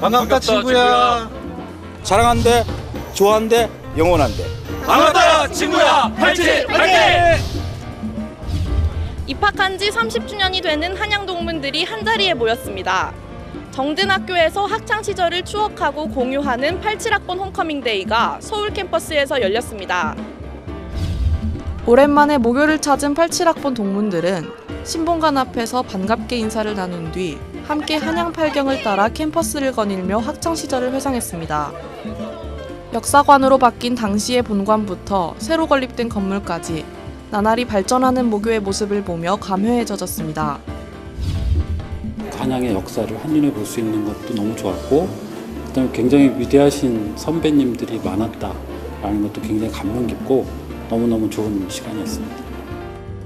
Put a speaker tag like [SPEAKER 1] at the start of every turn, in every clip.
[SPEAKER 1] 반갑다 친구야.
[SPEAKER 2] 사랑한대, 좋아한대, 영원한대.
[SPEAKER 1] 반갑다 친구야. 팔찌 파이팅!
[SPEAKER 3] 입학한 지 30주년이 되는 한양 동문들이 한자리에 모였습니다. 정든학교에서 학창 시절을 추억하고 공유하는 87학번 홈커밍 데이가 서울 캠퍼스에서 열렸습니다. 오랜만에 목요를 찾은 87학번 동문들은 신봉관 앞에서 반갑게 인사를 나눈 뒤 함께 한양 팔경을 따라 캠퍼스를 거닐며 학창 시절을 회상했습니다. 역사관으로 바뀐 당시의 본관부터 새로 건립된 건물까지 나날이 발전하는 모교의 모습을 보며 감회에 젖었습니다.
[SPEAKER 4] 한양의 역사를 한눈에 볼 수 있는 것도 너무 좋았고 그다음에 굉장히 위대하신 선배님들이 많았다라는 것도 굉장히 감명 깊고 너무너무 좋은 시간이었습니다.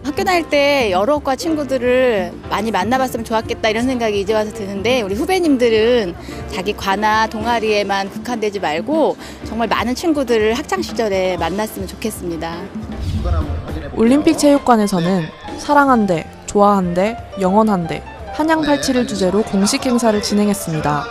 [SPEAKER 5] 학교 다닐 때 여러 과 친구들을 많이 만나봤으면 좋았겠다 이런 생각이 이제 와서 드는데 우리 후배님들은 자기 과나 동아리에만 국한되지 말고 정말 많은 친구들을 학창 시절에 만났으면 좋겠습니다.
[SPEAKER 3] 올림픽 체육관에서는 사랑한대, 좋아한대, 영원한대, 한양 팔찌를 주제로 공식 행사를 진행했습니다.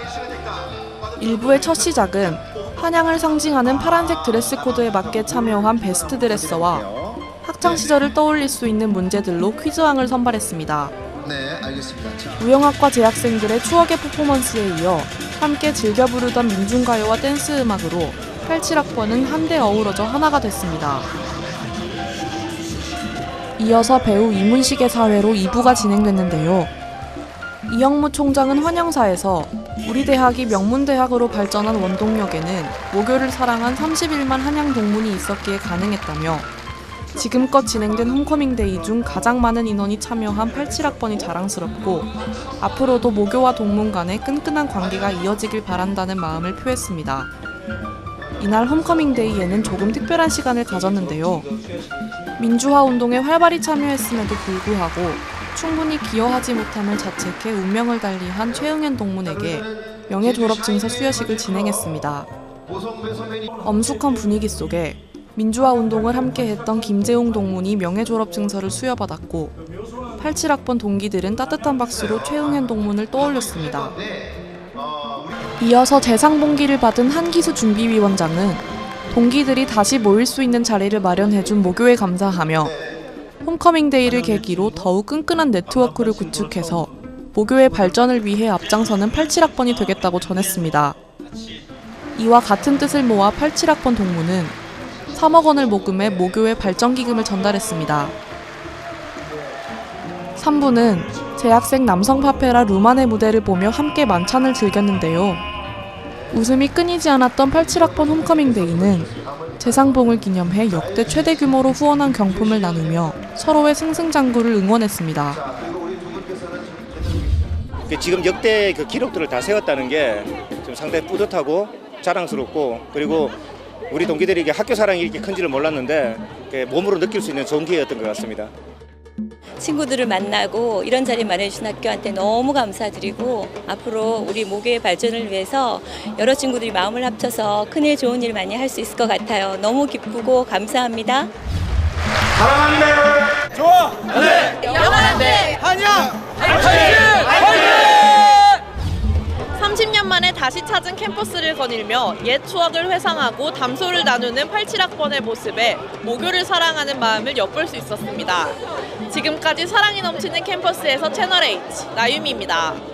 [SPEAKER 3] 일부의 첫 시작은 한양을 상징하는 파란색 드레스 코드에 맞게 참여한 베스트 드레서와 학창 시절을 떠올릴 수 있는 문제들로 퀴즈왕을 선발했습니다.
[SPEAKER 6] 네, 알겠습니다. 자,
[SPEAKER 3] 무용학과 재학생들의 추억의 퍼포먼스에 이어 함께 즐겨 부르던 민중가요와 댄스 음악으로 87학번은 한데 어우러져 하나가 됐습니다. 이어서 배우 이문식의 사회로 2부가 진행됐는데요. 이영무 총장은 환영사에서 우리 대학이 명문대학으로 발전한 원동력에는 모교를 사랑한 31만 한양 동문이 있었기에 가능했다며 지금껏 진행된 홈커밍데이 중 가장 많은 인원이 참여한 87학번이 자랑스럽고 앞으로도 모교와 동문 간의 끈끈한 관계가 이어지길 바란다는 마음을 표했습니다. 이날 홈커밍데이에는 조금 특별한 시간을 가졌는데요. 민주화 운동에 활발히 참여했음에도 불구하고 충분히 기여하지 못함을 자책해 운명을 달리한 최응현 동문에게 명예 졸업 증서 수여식을 진행했습니다. 엄숙한 분위기 속에 민주화 운동을 함께 했던 김재웅 동문이 명예 졸업 증서를 수여받았고 87학번 동기들은 따뜻한 박수로 최응현 동문을 떠올렸습니다. 이어서 재상 봉기를 받은 한기수 준비위원장은 동기들이 다시 모일 수 있는 자리를 마련해준 모교에 감사하며 홈커밍데이를 계기로 더욱 끈끈한 네트워크를 구축해서 모교의 발전을 위해 앞장서는 87학번이 되겠다고 전했습니다. 이와 같은 뜻을 모아 87학번 동무는 3억 원을 모금해 모교의 발전기금을 전달했습니다. 3부는 재학생 남성 파페라 루만의 무대를 보며 함께 만찬을 즐겼는데요. 웃음이 끊이지 않았던 87학번 홈커밍 데이는 재상봉을 기념해 역대 최대 규모로 후원한 경품을 나누며 서로의 승승장구를 응원했습니다.
[SPEAKER 7] 그 지금 역대 그 기록들을 다 세웠다는 게 좀 상당히 뿌듯하고 자랑스럽고 그리고 우리 동기들이 이게 학교 사랑이 이렇게 큰지를 몰랐는데 몸으로 느낄 수 있는 좋은 기회였던 것 같습니다.
[SPEAKER 8] 친구들을 만나고 이런 자리 마련해주신 학교한테 너무 감사드리고 앞으로 우리 모교의 발전을 위해서 여러 친구들이 마음을 합쳐서 큰일 좋은 일 많이 할 수 있을 것 같아요. 너무 기쁘고 감사합니다.
[SPEAKER 3] 30년 만에 다시 찾은 캠퍼스를 거닐며 옛 추억을 회상하고 담소를 나누는 87학번의 모습에 모교를 사랑하는 마음을 엿볼 수 있었습니다. 지금까지 사랑이 넘치는 캠퍼스에서 채널H 나유미입니다.